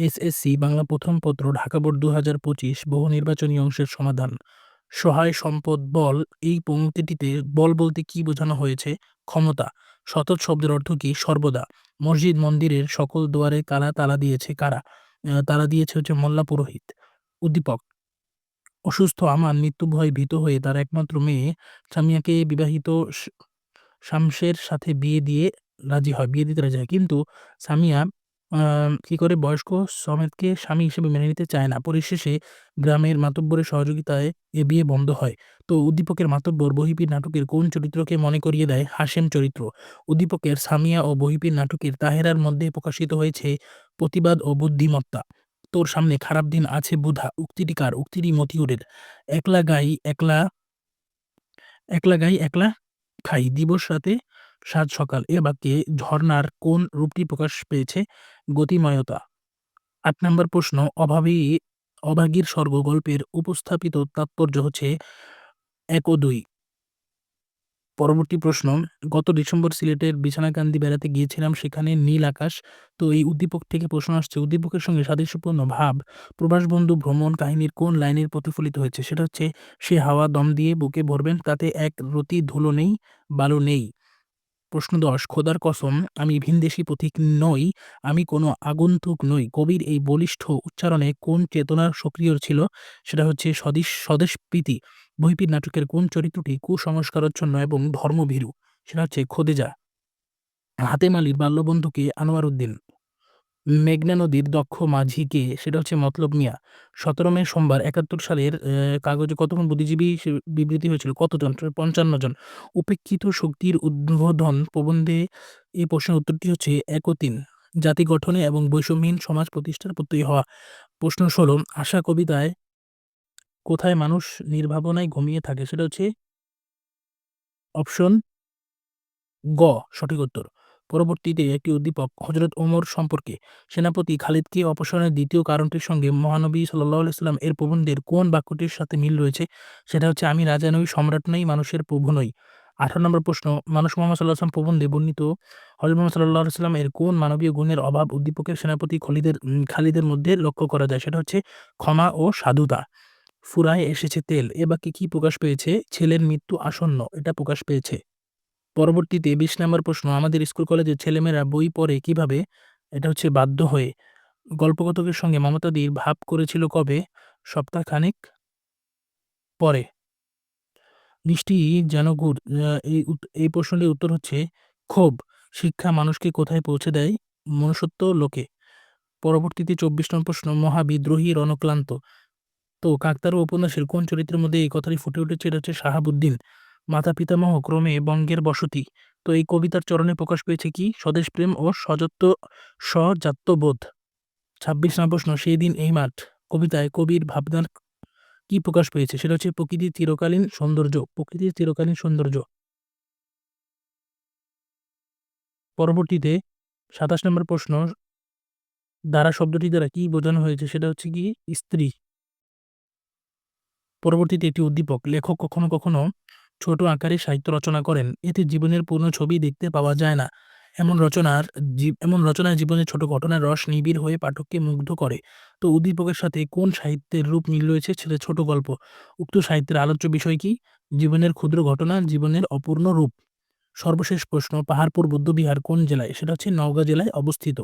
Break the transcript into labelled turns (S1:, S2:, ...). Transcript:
S1: SSC, Bangla প্রথম পত্র, Dhaka board দু হাজার পঁচিশ, বহু নির্বাচনী অংশের সমাধান। সহায় সম্পদ বল, এই পংক্তিটিতে বল বলতে কি বোঝানো হয়েছে? ক্ষমতা, সতত শব্দের অর্থ কি? সর্বদা। মসজিদ মন্দিরের সকল দুয়ারে কারা তালা দিয়েছে? কারা? তালা দিয়েছে হচ্ছে মোল্লা পুরোহিত। উদ্দীপক, অসুস্থ, আমার মৃত্যু ভয় ভীত হয়ে তার একমাত্র মেয়ে সামিয়াকে বিবাহিত শামসের সাথে বিয়ে দিয়ে রাজি হয়, বিয়ে দিতে রাজি হয়। কিন্তু সামিয়া কি করে বয়স্ক সমেতকে স্বামী হিসেবে মেনে নিতে চায় না। পরিশেষে গ্রামের মাতব্বরের সহযোগিতায় এ বিয়ে বন্ধ হয়। তো উদ্দীপকের মাতব্বর বহিপীর নাটকের কোন চরিত্রকে মনে করিয়ে দেয় হাসেম চরিত্র? উদ্দীপকের সামিয়া ও বহিপীর নাটকের তাহেরার মধ্যে প্রকাশিত হয়েছে প্রতিবাদ ও বুদ্ধিমত্তা। তোর সামনে খারাপ দিন আছে বুধা, উক্তিটি কার? উক্তিটি মতিউরের। একলা গাই, একলা একলা গাই, একলা খাই। দিবস রাতে সাত সকাল। এ বাক্যে ঝর্ণার কোন রূপটি প্রকাশ পেয়েছে? গতিময়তা। আট নম্বর প্রশ্ন, অভাবী, অভাগীর স্বর্গ গল্পের উপস্থাপিত তাৎপর্য হচ্ছে এক ও দুই। পরবর্তী প্রশ্ন, গত ডিসেম্বর সিলেটের বিছানাকান্দি বেড়াতে গিয়েছিলাম, সেখানে নীল আকাশ। তো এই উদ্দীপক থেকে প্রশ্ন আসছে, উদ্দীপকের সঙ্গে সাদৃশ্যপূর্ণ ভাব প্রবাস বন্ধু ভ্রমণ কাহিনীর কোন লাইনের প্রতিফলিত হয়েছে? সেটা হচ্ছে, সে হাওয়া দম দিয়ে বুকে ভরবেন, তাতে এক রতি ধুলো নেই, বালু নেই। প্রশ্ন দশ খোদার কসম, আমি ভিনদেশি পথিক নই, আমি কোনো আগন্তুক নই। কবির এই বলিষ্ঠ উচ্চারণে কোন চেতনা সক্রিয় ছিল? সেটা হচ্ছে স্বদেশ স্বদেশপ্রীতি বহিপীর নাটকের কোন চরিত্রটি কুসংস্কারচ্ছন্ন এবং ধর্মভীরু? সেটা হচ্ছে খোদেজা। হাতেম আলীর বাল্যবন্ধুকে আনোয়ার উদ্দিন। মেঘনা নদীর দক্ষ মাঝিকে সেটা হচ্ছে মতলব মিয়া। সতেরো মে সোমবার একাত্তর সালের কাগজে কতজন বুদ্ধিজীবী বিবৃতি হয়েছিল? কতজন? পঞ্চান্ন জন। উপেক্ষিত শক্তির উদ্বোধন প্রবন্ধে এই প্রশ্নের উত্তরটি হচ্ছে এক ও তিন জাতি গঠনে এবং বৈষম্যহীন সমাজ প্রতিষ্ঠার প্রত্যয়ী হওয়া। প্রশ্ন ষোলো, আশা কবিতায় কোথায় মানুষ নির্ভাবনায় ঘুমিয়ে থাকে? সেটা হচ্ছে অপশন গ, সঠিক উত্তর। পরবর্তীতে একটি উদ্দীপক হজরত ওমর সম্পর্কে। সেনাপতি খালিদকে অপসারণের দ্বিতীয় কারণটির সঙ্গে মহানবী সাল্লাহ সাল্লাম এর প্রবন্ধের কোন বাক্যটির সাথে মিল রয়েছে, সেটা হচ্ছে, আমি রাজা নই, সম্রাট নই, মানুষের প্রভু নই। আঠারো নম্বর প্রশ্ন, মানুষ মোহাম্মদ সাল্লাহ আসলাম প্রবন্ধে বর্ণিত হজরত মোহাম্মদ সাল্লাহ সাল্লাম এর কোন মানবীয় গুণের অভাব উদ্দীপকের সেনাপতি খলিদের খালিদের মধ্যে লক্ষ্য করা যায়? সেটা হচ্ছে, ক্ষমা ও সাধুতা। ফুরায় এসেছে তেল। এ বাক্যে কি প্রকাশ পেয়েছে? ছেলের মৃত্যু আসন্ন। এটা প্রকাশ পেয়েছে। পরবর্তীতে বিশ নম্বর প্রশ্ন, আমাদের স্কুল কলেজের ছেলেমেয়েরা বই পড়ে কীভাবে? এটা হচ্ছে বাধ্য হয়ে। গল্পকথকের সঙ্গে মমতাদির ভাব করেছিল কবে? সপ্তাহখানেক পরে। মিষ্টি যেন গুড় এই প্রশ্নটির উত্তর হচ্ছে ক্ষোভ। শিক্ষা মানুষকে কোথায় পৌঁছে দেয়? মনুষ্যত্ব লোকে। পরবর্তীতে চব্বিশ নম্বর প্রশ্ন, মহাবিদ্রোহী রণক্লান্ত। তো কাকতারু উপন্যাসের কোন চরিত্রের মধ্যে এই কথাটি ফুটে উঠেছে? এটা হচ্ছে শাহাবুদ্দিন। মাতা পিতামহ ক্রমে বঙ্গের বসতি। তো এই কবিতার চরণে প্রকাশ পেয়েছে কি? স্বদেশপ্রেম ও সযত্ব সজাত্যবোধ ছাব্বিশ নম্বর প্রশ্ন সেই দিন এই মাঠ। কবিতায় কবির ভাবনার কি প্রকাশ পেয়েছে? সেটা হচ্ছে প্রকৃতির চিরকালীন সৌন্দর্য, প্রকৃতির চিরকালীন সৌন্দর্য। পরবর্তীতে সাতাশ নম্বর প্রশ্ন, দ্বারা শব্দটি দ্বারা কি বোঝানো হয়েছে? সেটা হচ্ছে কি? স্ত্রী। পরবর্তীতে একটি উদ্দীপক, লেখক কখনো কখনো ছোট আকারে সাহিত্য রচনা করেন। এতে জীবনের পূর্ণ ছবি দেখতে পাওয়া যায় না। এমন রচনার এমন রচনায় জীবনের ছোট ঘটনার রস নিবিড় হয়ে পাঠককে মুগ্ধ করে। তো উদ্দীপকের সাথে কোন সাহিত্যের রূপ মিল রয়েছে সেটা ছোট গল্প। উক্ত সাহিত্যের আলোচ্য বিষয় কি? জীবনের ক্ষুদ্র ঘটনা, জীবনের অপূর্ণ রূপ। সর্বশেষ প্রশ্ন, পাহাড়পুর, বৌদ্ধবিহার কোন জেলায়? সেটা হচ্ছে নওগাঁ জেলায় অবস্থিত।